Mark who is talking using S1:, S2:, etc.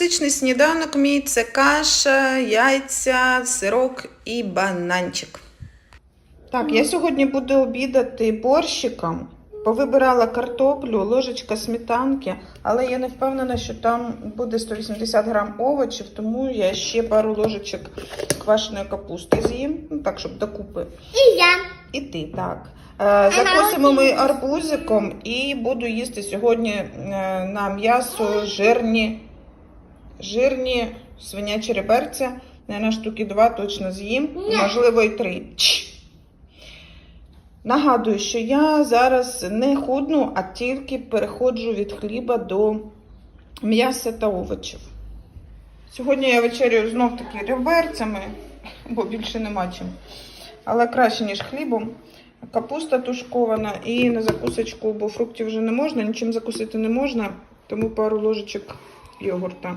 S1: Класичний сніданок мій це каша, яйця, сирок і бананчик. Так, я сьогодні буду обідати борщиком. Повибирала картоплю, ложечка сметанки, але я не впевнена, що там буде 180 грам овочів, тому я ще пару ложечок квашеної капусти з'їм, ну так, щоб докупи.
S2: І я.
S1: І ти, так. Е, Закусимо ми арбузиком і буду їсти сьогодні е, на м'ясо жирні, жирні свинячі реберця. На штуки два точно з'їм, можливо, і три. Нагадую, що я зараз не худну, а тільки переходжу від хліба до м'яса та овочів. Сьогодні я вечерю знов таки реберцями, бо більше нема чим. Але краще, ніж хлібом. Капуста тушкована і на закусочку, бо фруктів вже не можна, нічим закусити не можна, тому пару ложечок йогурта.